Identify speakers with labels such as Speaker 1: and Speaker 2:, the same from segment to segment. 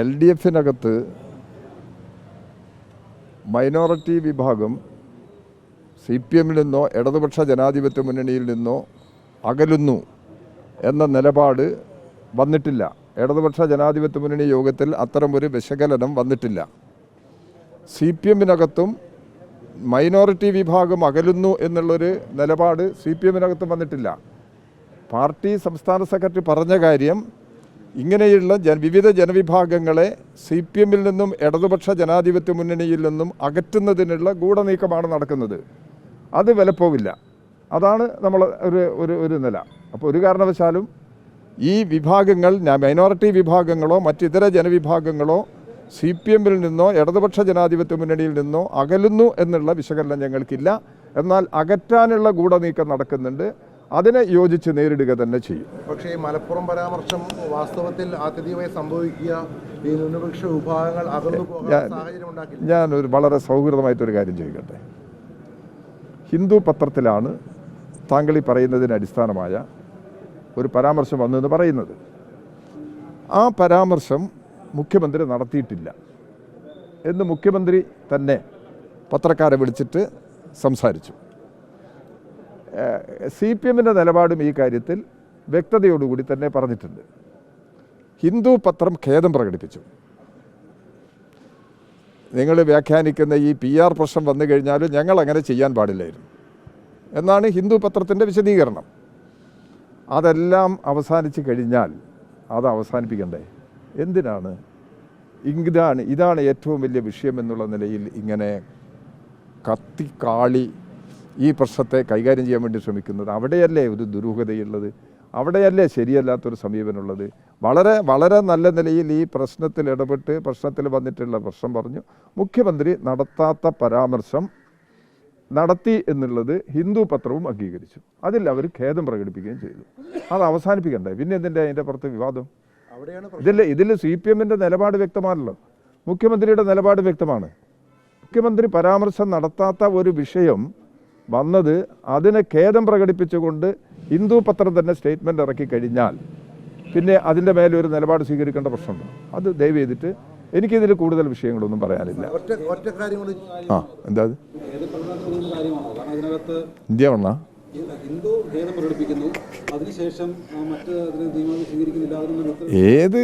Speaker 1: L D എഫിനകത്ത് minority വിഭാഗം C P എമ്മിൽ നിന്നോ ഇടതുപക്ഷ ജനാധിപത്യ മുന്നണിയിൽ നിന്നോ അകലുന്നു എന്ന നിലപാട് വന്നിട്ടില്ല. ഇടതുപക്ഷ ജനാധിപത്യ മുന്നണി യോഗത്തിൽ അത്തരമൊരു വിശകലനം വന്നിട്ടില്ല. സി പി എമ്മിനകത്തും മൈനോറിറ്റി വിഭാഗം അകലുന്നു എന്നുള്ളൊരു നിലപാട് സി പി എമ്മിനകത്തും വന്നിട്ടില്ല. പാർട്ടി സംസ്ഥാന സെക്രട്ടറി പറഞ്ഞ കാര്യം ഇങ്ങനെയുള്ള ജന വിവിധ ജനവിഭാഗങ്ങളെ സി പി എമ്മിൽ നിന്നും ഇടതുപക്ഷ ജനാധിപത്യ മുന്നണിയിൽ നിന്നും അകറ്റുന്നതിനുള്ള ഗൂഢനീക്കമാണ് നടക്കുന്നത്. അത് വിലപ്പോവില്ല. അതാണ് നമ്മൾ ഒരു ഒരു ഒരു നില. അപ്പോൾ ഒരു കാരണവശാലും ഈ വിഭാഗങ്ങൾ മൈനോറിറ്റി വിഭാഗങ്ങളോ മറ്റിതര ജനവിഭാഗങ്ങളോ സി പി എമ്മിൽ നിന്നോ ഇടതുപക്ഷ ജനാധിപത്യ മുന്നണിയിൽ നിന്നോ അകലുന്നു എന്നുള്ള വിശകലനം ഞങ്ങൾക്കില്ല. എന്നാൽ അകറ്റാനുള്ള ഗൂഢനീക്കം നടക്കുന്നുണ്ട്. അതിനെ യോജിച്ച് നേരിടുക തന്നെ ചെയ്യും.
Speaker 2: പക്ഷേ ഈ മലപ്പുറം പരാമർശം വാസ്തവത്തിൽ ആത്യന്തികമായി സംഭവിക്കുക ഈ ന്യൂനപക്ഷ വിഭാഗങ്ങൾ അകന്നു പോകാൻ
Speaker 1: ഞാൻ- ഞാൻ ഒരു വളരെ സൗഹൃദമായിട്ടൊരു കാര്യം ചെയ്യട്ടെ ഹിന്ദു പത്രത്തിലാണ് താങ്കൾ ഈ പറയുന്നതിന് അടിസ്ഥാനമായ ഒരു പരാമർശം വന്നെന്ന് പറയുന്നത്. ആ പരാമർശം മുഖ്യമന്ത്രി നടത്തിയിട്ടില്ല എന്ന് മുഖ്യമന്ത്രി തന്നെ പത്രക്കാരെ വിളിച്ചിട്ട് സംസാരിച്ചു. സി പി എമ്മിന്റെ നിലപാടും ഈ കാര്യത്തിൽ വ്യക്തതയോടുകൂടി തന്നെ പറഞ്ഞിട്ടുണ്ട്. ഹിന്ദു പത്രം ഖേദം പ്രകടിപ്പിച്ചു. നിങ്ങൾ വ്യാഖ്യാനിക്കുന്ന ഈ പി ആർ പ്രശ്നം വന്നു കഴിഞ്ഞാലും ഞങ്ങൾ അങ്ങനെ ചെയ്യാൻ പാടില്ലായിരുന്നു. എന്നാണ് ഹിന്ദു പത്രത്തിന്റെ വിശദീകരണം. അതെല്ലാം അവസാനിച്ച് കഴിഞ്ഞാൽ അത് അവസാനിപ്പിക്കണ്ടേ? എന്തിനാണ്? ഇതാണ് ഇതാണ് ഏറ്റവും വലിയ വിഷയം എന്നുള്ള നിലയിൽ ഇങ്ങനെ കത്തിക്കാളി ഈ പ്രശ്നത്തെ കൈകാര്യം ചെയ്യാൻ വേണ്ടി ശ്രമിക്കുന്നത്. അവിടെയല്ലേ ഒരു ദുരൂഹതയുള്ളത്? അവിടെയല്ലേ ശരിയല്ലാത്തൊരു സമീപനമുള്ളത്? വളരെ വളരെ നല്ല നിലയിൽ ഈ പ്രശ്നത്തിൽ ഇടപെട്ട് പ്രശ്നത്തിൽ വന്നിട്ടുള്ള പ്രശ്നം പറഞ്ഞു. മുഖ്യമന്ത്രി നടത്താത്ത പരാമർശം നടത്തി എന്നുള്ളത് ഹിന്ദു പത്രവും അംഗീകരിച്ചു. അതിൽ അവർ ഖേദം പ്രകടിപ്പിക്കുകയും ചെയ്തു. അത് അവസാനിപ്പിക്കണ്ടേ? പിന്നെ എന്തിന്റെ അതിന്റെ പുറത്ത് വിവാദം? ഇതിൽ ഇതിൽ സി പി എമ്മിന്റെ നിലപാട് വ്യക്തമാണല്ലോ. മുഖ്യമന്ത്രിയുടെ നിലപാട് വ്യക്തമാണ്. മുഖ്യമന്ത്രി പരാമർശം നടത്താത്ത ഒരു വിഷയം വന്നത് അതിന് ഖേദം പ്രകടിപ്പിച്ചുകൊണ്ട് ഹിന്ദു പത്രം തന്നെ സ്റ്റേറ്റ്മെന്റ് ഇറക്കി കഴിഞ്ഞാൽ പിന്നെ അതിന്റെ മേലെ ഒരു നിലപാട് സ്വീകരിക്കേണ്ട പ്രശ്നമുണ്ട്. അത് ദയവ് ചെയ്തിട്ട് എനിക്കിതിൽ കൂടുതൽ വിഷയങ്ങളൊന്നും പറയാനില്ല. ആ എന്താ ഇന്ത്യ വണ്ണ ഏത്?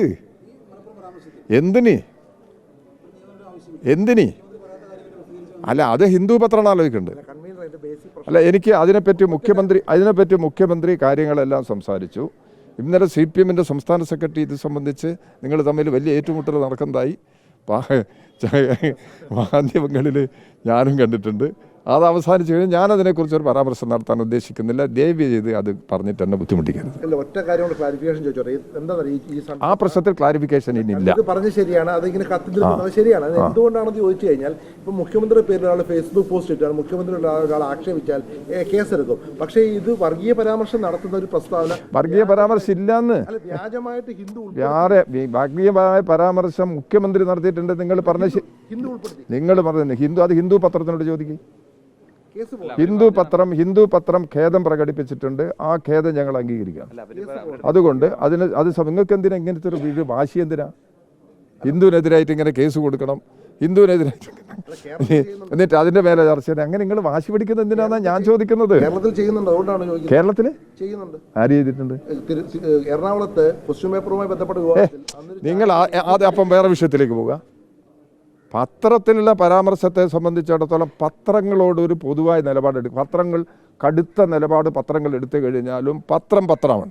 Speaker 1: എന്തിന്? എന്തിന്? അല്ല അത് ഹിന്ദു പത്രമാണ്
Speaker 2: ബേസിക്
Speaker 1: അല്ല എനിക്ക് അതിനെപ്പറ്റി മുഖ്യമന്ത്രി അതിനെപ്പറ്റി മുഖ്യമന്ത്രി കാര്യങ്ങളെല്ലാം സംസാരിച്ചു. ഇന്നലെ സി പി എമ്മിന്റെ സംസ്ഥാന സെക്രട്ടറി ഇത് സംബന്ധിച്ച് നിങ്ങൾ തമ്മിൽ വലിയ ഏറ്റുമുട്ടൽ നടക്കുന്നതായി മാധ്യമങ്ങളിൽ ഞാനും കണ്ടിട്ടുണ്ട്. അത് അവസാനിച്ച് കഴിഞ്ഞാൽ ഞാൻ അതിനെക്കുറിച്ച് ഒരു പരാമർശം നടത്താൻ ഉദ്ദേശിക്കുന്നില്ല. ദയവ് ചെയ്ത് അത് പറഞ്ഞിട്ട് എന്നെ ബുദ്ധിമുട്ടിക്കരുത്.
Speaker 2: ഒറ്റ കാര്യം ക്ലാരിഫിക്കേഷൻ ചോദിച്ചോ
Speaker 1: ആ പ്രശ്നത്തിൽ ക്ലാരിഫിക്കേഷൻ ഇനിയില്ല
Speaker 2: പറഞ്ഞ ശരിയാണ്. അതിങ്ങനെ കത്തിൽ നിൽക്കുന്നത് ശരിയാണ്. അത് എന്തുകൊണ്ടാണെന്ന് ചോദിച്ചു കഴിഞ്ഞാൽ ഇപ്പൊ മുഖ്യമന്ത്രിയുടെ പേരിൽ ഒരാൾ ഫേസ്ബുക്ക് പോസ്റ്റ് ഇട്ടാൽ മുഖ്യമന്ത്രി ഒരാൾ ആക്ഷേപിച്ചാൽ കേസ് കേസെടുക്കും. പക്ഷേ ഇത് വർഗീയ പരാമർശം നടത്തുന്ന ഒരു പ്രസ്താവന
Speaker 1: വർഗീയ പരാമർശം ഇല്ലാന്ന്.
Speaker 2: വ്യാജമായിട്ട് ഹിന്ദു ഉൾപ്പെടുത്തി-
Speaker 1: വേറെ വി- വർഗീയമായ പരാമർശം മുഖ്യമന്ത്രി നടത്തിയിട്ടുണ്ട്. നിങ്ങൾ പറഞ്ഞ
Speaker 2: ഹിന്ദു
Speaker 1: നിങ്ങൾ പറഞ്ഞു ഹിന്ദു അത് ഹിന്ദു പത്രത്തിനോട് ചോദിക്കും. ഹിന്ദു പത്രം ഹിന്ദു പത്രം ഖേദം പ്രകടിപ്പിച്ചിട്ടുണ്ട്. ആ ഖേദം ഞങ്ങൾ അംഗീകരിക്കാം അതുകൊണ്ട് അതിന് അത് നിങ്ങൾക്ക് എന്തിനാ ഇങ്ങനത്തെ ഒരു വീട് വാശി എന്തിനാ? ഹിന്ദുവിനെതിരായിട്ട് ഇങ്ങനെ കേസ് കൊടുക്കണം. ഹിന്ദുവിനെതിരായിട്ട് എന്നിട്ട് അതിന്റെ മേലെ ചർച്ച. അങ്ങനെ നിങ്ങൾ വാശി പിടിക്കുന്നത് എന്തിനാന്നാ ഞാൻ ചോദിക്കുന്നത്?
Speaker 2: കേരളത്തിൽ ചെയ്യുന്നുണ്ട് അതുകൊണ്ടാണ്
Speaker 1: കേരളത്തിൽ
Speaker 2: ചെയ്യുന്നുണ്ട്.
Speaker 1: ആര് ചെയ്തിട്ടുണ്ട്?
Speaker 2: എറണാകുളത്ത് ക്വസ്റ്റ്യൻ പേപ്പറുമായി ബന്ധപ്പെട്ട
Speaker 1: നിങ്ങൾ അത് അപ്പം വേറെ വിഷയത്തിലേക്ക് പോവുക പത്രത്തിലുള്ള പരാമർശത്തെ സംബന്ധിച്ചിടത്തോളം പത്രങ്ങളോട് ഒരു പൊതുവായ നിലപാടെടുക്കും പത്രങ്ങൾ കടുത്ത നിലപാട് പത്രങ്ങൾ എടുത്തു കഴിഞ്ഞാലും പത്രം പത്രമാണ്.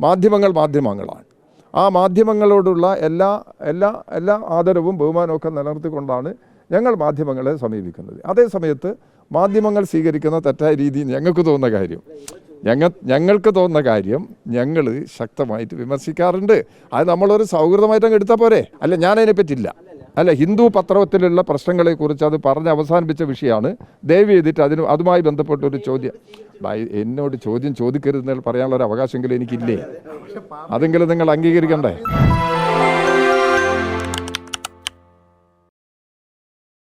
Speaker 1: മാധ്യമങ്ങൾ മാധ്യമങ്ങളാണ്. ആ മാധ്യമങ്ങളോടുള്ള എല്ലാ എല്ലാ എല്ലാ ആദരവും ബഹുമാനമൊക്കെ നിലനിർത്തിക്കൊണ്ടാണ് ഞങ്ങൾ മാധ്യമങ്ങളെ സമീപിക്കുന്നത്. അതേ സമയത്ത് മാധ്യമങ്ങൾ സ്വീകരിക്കുന്ന തെറ്റായ രീതി ഞങ്ങൾക്ക് തോന്നുന്ന കാര്യം. ഞങ്ങൾ ഞങ്ങൾക്ക് തോന്നുന്ന കാര്യം ഞങ്ങൾ ശക്തമായിട്ട് വിമർശിക്കാറുണ്ട്. അത് നമ്മളൊരു സൗഹൃദമായിട്ട് അങ്ങ് എടുത്താൽ പോരെ? അല്ല ഞാനതിനെ പറ്റില്ല അല്ല ഹിന്ദു പത്രത്തിലുള്ള പ്രശ്നങ്ങളെക്കുറിച്ച് അത് പറഞ്ഞ് അവസാനിപ്പിച്ച വിഷയമാണ്. ദയവ് ചെയ്തിട്ട് അതിന് അതുമായി ബന്ധപ്പെട്ട ഒരു ചോദ്യം. എന്നോട് ചോദ്യം ചോദിക്കരുതെന്ന് പറയാനുള്ള ഒരു അവകാശമെങ്കിലും എനിക്കില്ലേ? അതെങ്കിലും നിങ്ങൾ അംഗീകരിക്കണ്ടേ?